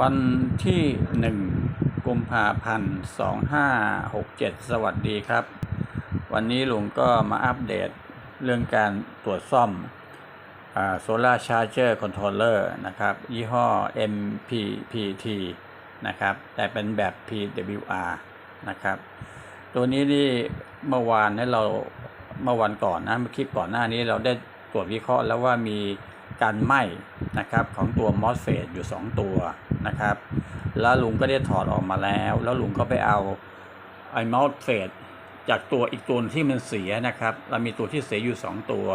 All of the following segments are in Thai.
วันที่หนึ่งกุมภาพันธ์สองห้าหกเจ็ดสวัสดีครับ วันนี้ลุงก็มาอัปเดตเรื่องการตรวจซ่อมโซลาร์ชาร์เจอร์คอนโทรลเลอร์นะครับ ยี่ห้อ MPPT นะครับ แต่เป็นแบบ PWR นะครับ ตัวนี้นี่เมื่อวานให้เราเมื่อวันก่อนนะเมื่อคลิปก่อนหน้านี้เราได้ตรวจวิเคราะห์แล้วว่ามีการไหม้นะครับของตัว MOSFET อยู่ 2 ตัว นะครับ แล้วลุงก็ได้ถอดออกมาแล้ว แล้วลุงก็ไปเอาไอ้ MOSFET จากตัวอีกตัวที่มันเสียนะครับ เรามีตัวที่เสียอยู่ 2 ตัว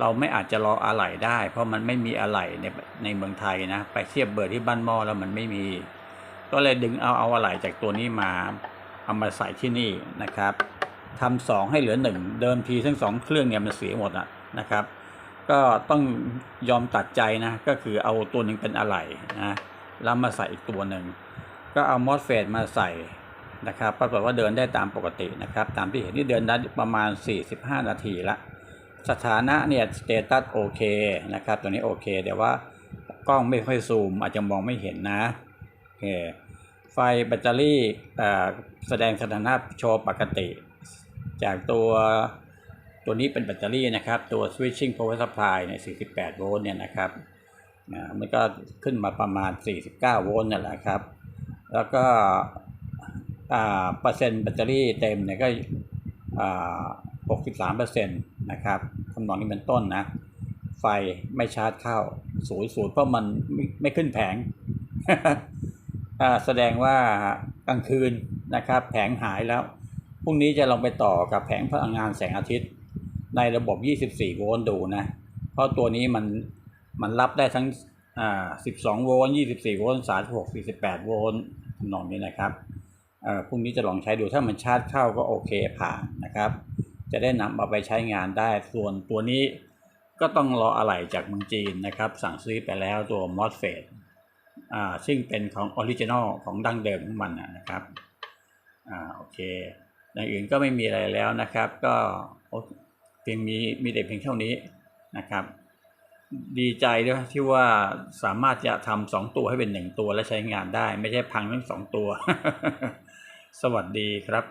เราไม่อาจจะรออะไหล่ได้ เพราะมันไม่มีอะไหล่ในในเมืองไทยนะ ไปเทียบเบอร์ที่บ้านหม้อแล้วมันไม่มี ก็เลยดึงเอาเอาอะไหล่จากตัวนี้มา เอามาใส่ที่นี่นะครับทำสองให้เหลือหนึ่งเดิมทีทั้งสองเครื่องเนี่ยมันเสียหมดอะนะครับ ก็ต้องยอมตัดใจนะ ก็คือเอาตัวหนึ่งเป็นอะไหล่นะ แล้วมาใส่อีกตัวหนึ่ง ก็เอามอสเฟตมาใส่นะครับปรากฏว่าเดินได้ตามปกตินะครับ ตามที่เห็นนี่เดินได้ประมาณ 45 นาทีละสถานะเนี่ยสเตตัสโอเคนะครับ ตัวนี้โอเคแต่ว่ากล้องไม่ค่อยซูมอาจจะมองไม่เห็นนะโอเคไฟแบตเตอรี่แสดงสถานะโชว์ปกติ จากตัวตัวนี้เป็นแบตเตอรี่นะครับ ตัว switching power supply เนี่ย48 โวลต์เนี่ยนะครับ นะมันก็ขึ้นมาประมาณ 49 โวลต์นั่นแหละครับ แล้วก็เปอร์เซ็นต์แบตเตอรี่เต็มเนี่ยก็ 63เปอร์เซ็นต์นะครับคำนองนี้เป็นต้นนะ ไฟไม่ชาร์จเข้าศูนย์ศูนย์เพราะมันไม่ไมขึ้นแผง แสดงว่ากลางคืนนะครับ แผงหายแล้วพรุ่งนี้จะลองไปต่อกับแผงพลังงานแสงอาทิตย์ ในระบบ 24 โวลต์ดูนะ เพราะตัวนี้มัน มันรับได้ทั้งอ่า12 โวลต์24 โวลต์36 48 โวลต์ทำนองนี้นะครับอ่อพรุ่งนี้จะลองใช้ดูถ้ามันชาร์จเข้าก็โอเคผ่านนะครับ จะได้นำเอาไปใช้งานได้ส่วนตัวนี้ก็ต้องรออะไหล่จากเมืองจีนนะครับ สั่งซื้อไปแล้วตัว MOSFET อ่าซึ่งเป็นของออริจินอลของดั้งเดิมของมันนะครับอ่าโอเคอย่างอื่นก็ไม่มีอะไรแล้วนะครับ ก็เพียงมีมีแต่เพียงเท่านี้นะครับ ดีใจด้วยที่ว่าสามารถจะทำสองตัวให้เป็นหนึ่งตัวและใช้งานได้ ไม่ใช่พังทั้งสองตัว สวัสดีครับ